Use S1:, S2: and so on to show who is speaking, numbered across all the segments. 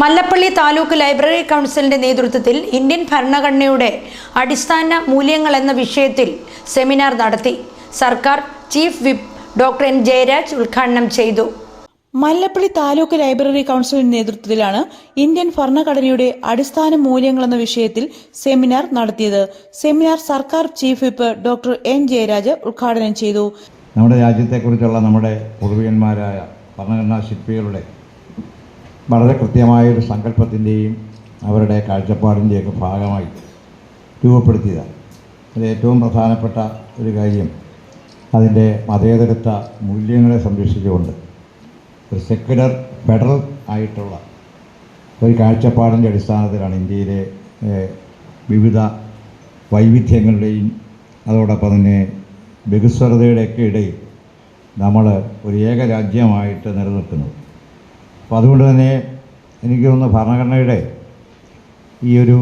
S1: Mallappally taluk library കൗൺസിലിന്റെ നേതൃത്വത്തിൽ Indian ഭരണഘടനയുടെ അടിസ്ഥാന മൂല്യങ്ങൾ എന്ന വിഷയത്തിൽ സെമിനാർ നടത്തി സർക്കാർ chief whip doctor N Jayaraj ഉദ്ഘാടനം ചെയ്തു.
S2: മല്ലപ്പള്ളി താലൂക്ക് ലൈബ്രറി കൗൺസിലിന്റെ നേതൃത്വത്തിലാണ് ഇന്ത്യൻ ഭരണഘടനയുടെ അടിസ്ഥാന മൂല്യങ്ങൾ എന്ന വിഷയത്തിൽ സെമിനാർ നടത്തിയത്. സെമിനാർ സർക്കാർ chief whip doctor N Jayaraj ഉദ്ഘാടനം ചെയ്തു.
S3: നമ്മുടെ രാജ്യത്തെക്കുറിച്ചുള്ള നമ്മുടെ പൂർവികന്മാരായ ഭരണഘടനാ ശില്പികളുടെ വളരെ കൃത്യമായൊരു സങ്കല്പത്തിന്റെയും അവരുടെ കാഴ്ചപ്പാടിന്റെയൊക്കെ ഭാഗമായി രൂപപ്പെടുത്തിയതാണ്. അതിൽ ഏറ്റവും പ്രധാനപ്പെട്ട ഒരു കാര്യം അതിന്റെ മതേതരത്വ മൂല്യങ്ങളെ സംരക്ഷിച്ചുകൊണ്ട് ഒരു സെക്യുലർ ഫെഡറൽ ആയിട്ടുള്ള ഒരു കാഴ്ചപ്പാടിന്റെ അടിസ്ഥാനത്തിലാണ് ഇന്ത്യയിലെ വിവിധ വൈവിധ്യങ്ങളുടെയും അതോടൊപ്പം തന്നെ ബഹുസ്വരതയുടെയൊക്കെ ഇടയിൽ നമ്മൾ ഒരു ഏക രാജ്യമായിട്ട് നിലനിൽക്കുന്നത്. അപ്പോൾ അതുകൊണ്ട് തന്നെ എനിക്ക് തോന്നുന്നു ഭരണഘടനയുടെ ഈ ഒരു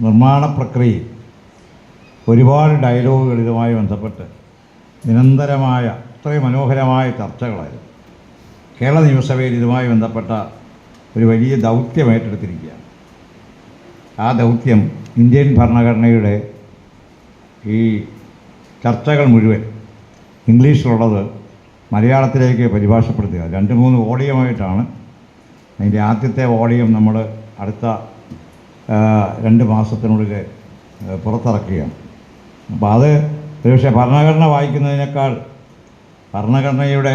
S3: നിർമ്മാണ പ്രക്രിയയിൽ ഒരുപാട് ഡയലോഗുകൾ ഇതുമായി ബന്ധപ്പെട്ട് നിരന്തരമായ അത്രയും മനോഹരമായ ചർച്ചകളായിരുന്നു. കേരള നിയമസഭയിൽ ഇതുമായി ബന്ധപ്പെട്ട ഒരു വലിയ ദൗത്യം ഏറ്റെടുത്തിരിക്കുകയാണ്. ആ ദൗത്യം ഇന്ത്യൻ ഭരണഘടനയുടെ ഈ ചർച്ചകൾ മുഴുവൻ ഇംഗ്ലീഷിലുള്ളത് മലയാളത്തിലേക്ക് പരിഭാഷപ്പെടുത്തുക. രണ്ട് മൂന്ന് വോളിയമായിട്ടാണ് അതിന്റെ ആദ്യത്തെ വോളിയം നമ്മൾ അടുത്ത രണ്ട് മാസത്തിനുള്ളിൽ പുറത്തിറക്കുകയാണ്. അപ്പോൾ അത് ഒരുപക്ഷെ ഭരണഘടന വായിക്കുന്നതിനേക്കാൾ ഭരണഘടനയുടെ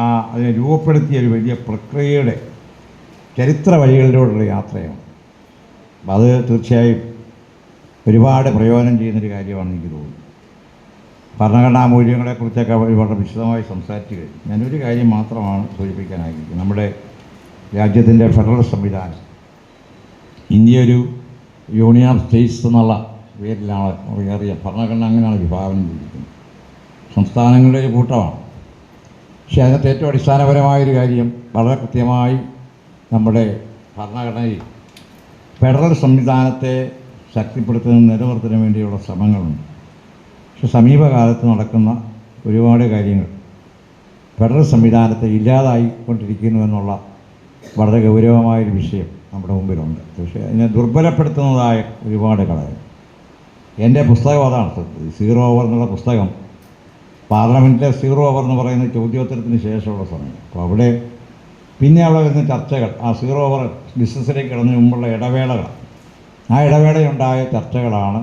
S3: ആ അതിനെ രൂപപ്പെടുത്തിയ ഒരു വലിയ പ്രക്രിയയുടെ ചരിത്ര വഴികളിലൂടെയുള്ള യാത്രയാണ്. അത് തീർച്ചയായും ഒരുപാട് പ്രയോജനം ചെയ്യുന്നൊരു കാര്യമാണെന്ന് എനിക്ക് തോന്നുന്നത് ഭരണഘടനാ മൂല്യങ്ങളെക്കുറിച്ചൊക്കെ വളരെ വിശദമായി സംസാരിച്ചു കഴിഞ്ഞു ഞാനൊരു കാര്യം മാത്രമാണ് സൂചിപ്പിക്കാൻ ആഗ്രഹിക്കുന്നത് നമ്മുടെ രാജ്യത്തിന്റെ ഫെഡറൽ സംവിധാനം ഇന്ത്യ ഒരു യൂണിയൻ ഓഫ് സ്റ്റേറ്റ്സ് എന്നുള്ള പേരിലാണ് അറിയ ഭരണഘടന അങ്ങനെയാണ് വിഭാവനം ചെയ്തിരിക്കുന്നത്. സംസ്ഥാനങ്ങളുടെ ഒരു കൂട്ടമാണ്. പക്ഷേ അതിനകത്ത് ഏറ്റവും അടിസ്ഥാനപരമായൊരു കാര്യം വളരെ കൃത്യമായി നമ്മുടെ ഭരണഘടനയിൽ ഫെഡറൽ സംവിധാനത്തെ ശക്തിപ്പെടുത്തുന്ന നിലനിർത്തുന്നതിനും വേണ്ടിയുള്ള ശ്രമങ്ങളുണ്ട്. പക്ഷെ സമീപകാലത്ത് നടക്കുന്ന ഒരുപാട് കാര്യങ്ങൾ ഫെഡറൽ സംവിധാനത്തെ ഇല്ലാതായിക്കൊണ്ടിരിക്കുന്നു എന്നുള്ള വളരെ ഗൗരവമായൊരു വിഷയം നമ്മുടെ മുമ്പിലുണ്ട്. പക്ഷേ അതിനെ ദുർബലപ്പെടുത്തുന്നതായ ഒരുപാട് ഘടകം എന്റെ പുസ്തകം അതാണ്. സീറോ ഓവർ എന്നുള്ള പുസ്തകം പാർലമെന്റിലെ സീറോ ഓവർ എന്ന് പറയുന്ന ചോദ്യോത്തരത്തിന് ശേഷമുള്ള സമയം. അപ്പോൾ അവിടെ പിന്നെ അവിടെ വരുന്ന ചർച്ചകൾ ആ സീറോ ഓവർ ബിസിനസ്സിലേക്ക് കിടന്നതിന് മുമ്പുള്ള ഇടവേളകൾ. ആ ഇടവേളയുണ്ടായ ചർച്ചകളാണ്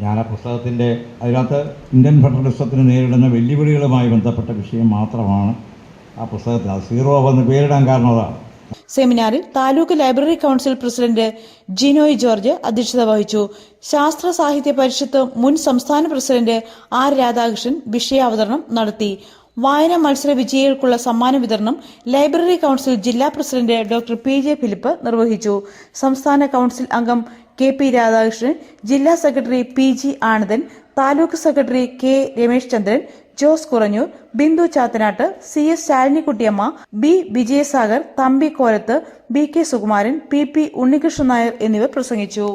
S3: ഞാൻ ആ പുസ്തകത്തിന്റെ അതിനകത്ത് ഇന്ത്യൻ ഫെഡറലിസത്തിന് നേരിടുന്ന വെല്ലുവിളികളുമായി ബന്ധപ്പെട്ട വിഷയം മാത്രമാണ് ആ പുസ്തകത്തിൽ. അത് സീറോ എന്ന് പേരിടാൻ കാരണം അതാണ്.
S2: സെമിനാറിൽ taluk library council president Jinoy George അധ്യക്ഷത വഹിച്ചു. ശാസ്ത്ര സാഹിത്യ പരിഷത്ത് മുൻ സംസ്ഥാന പ്രസിഡന്റ് ആർ രാധാകൃഷ്ണൻ വിഷയാവതരണം നടത്തി. വായന മത്സര വിജയികൾക്കുള്ള സമ്മാന വിതരണം ലൈബ്രറി കൗൺസിൽ ജില്ലാ president doctor P J Philip നിർവഹിച്ചു. സംസ്ഥാന കൗൺസിൽ അംഗം കെ പി രാധാകൃഷ്ണൻ ജില്ലാ secretary P G Anandan taluk secretary K Ramesh Chandran Jose Kuranjoor Bindu Chathanattu C S Shalinikuttiyamma B Vijayasagar Thampi Kolathu B K Sukumaran P P Unnikrishnan Nair എന്നിവർ പ്രസംഗിച്ചു.